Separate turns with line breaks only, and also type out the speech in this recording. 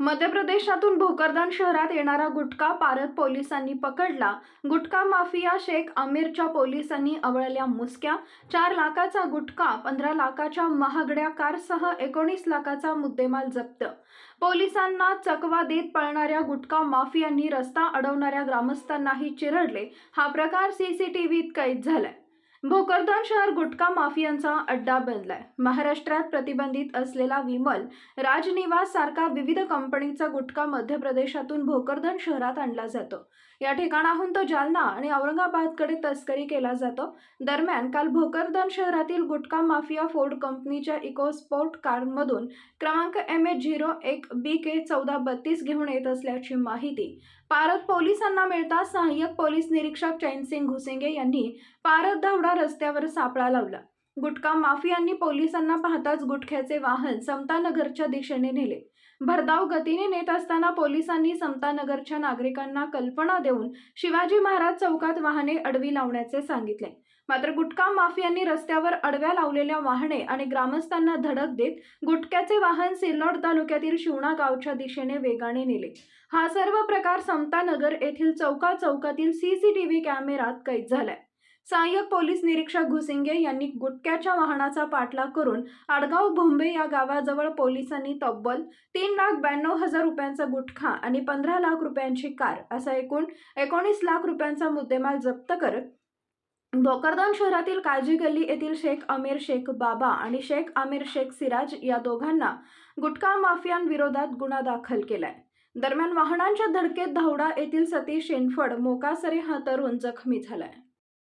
मध्य प्रदेशातून भोकरदान शहरात येणारा गुटखा पारत पोलिसांनी पकडला. गुटखा माफिया शेख आमिरच्या पोलिसांनी अवळल्या मुसक्या. चार लाखाचा गुटखा पंधरा लाखाच्या महागड्या कारसह एकोणीस लाखाचा मुद्देमाल जप्त. पोलिसांना चकवा देत पळणाऱ्या गुटखा माफियांनी रस्ता अडवणाऱ्या ग्रामस्थांनाही चिरडले. हा प्रकार सीसीटीव्हीत कैद झालाय. भोकरदान शहर गुटखा माफियांचा अड्डा बनलाय महाराष्ट्रात प्रतिबंधित असलेला विमल राजनिवास सारखा विविध कंपनीचा गुटखा मध्य प्रदेशातून भोकरदन शहरात आणला जातो. या ठिकाणाहून तो जालना आणि औरंगाबादकडे तस्करी केला जातो. दरम्यान काल भोकरदन शहरातील गुटखा माफिया फोर्ड कंपनीच्या इकोस्पोर्ट कारमधून क्रमांक एम एच झिरो एक बी के चौदा बत्तीस घेऊन येत असल्याची माहिती पारत पोलिसांना मिळता सहाय्यक पोलीस निरीक्षक चैनसिंग घुसेंगे यांनी पारत धावडा रस्त्यावर सापळा लावला. गुटखा माफियांनी पोलिसांना पाहताच गुटख्याचे वाहन समतानगरच्या दिशेने नेले. भरधाव गतीने नेत असताना पोलिसांनी समतानगरच्या नागरिकांना कल्पना देऊन शिवाजी महाराज चौकात वाहने अडवी लावण्याचे सांगितले. मात्र गुटखा माफियांनी रस्त्यावर अडव्या लावलेल्या वाहने आणि ग्रामस्थांना धडक देत गुटख्याचे वाहन सिल्लोड तालुक्यातील शिवणा गावच्या दिशेने वेगाने नेले. हा सर्व प्रकार समतानगर येथील चौका चौकातील सीसीटीव्ही कॅमेरात कैद झालाय. सहाय्यक पोलीस निरीक्षक घुसिंगे यांनी गुटख्याच्या वाहनाचा पाठलाग करून आडगाव भोंबे या गावाजवळ पोलिसांनी तब्बल तीन लाख ब्याण्णव हजार रुपयांचा गुटखा आणि पंधरा लाख रुपयांची कार असा एकूण एकोणीस लाख रुपयांचा मुद्देमाल जप्त करत भोकरदान शहरातील काजी गल्ली येथील शेख अमीर शेख बाबा आणि शेख आमिर शेख सिराज या दोघांना गुटखा माफियांविरोधात गुन्हा दाखल केलाय. दरम्यान वाहनांच्या धडकेत धावडा येथील सतीश शेनफड मोकासरे हा तरुण जखमी झालाय.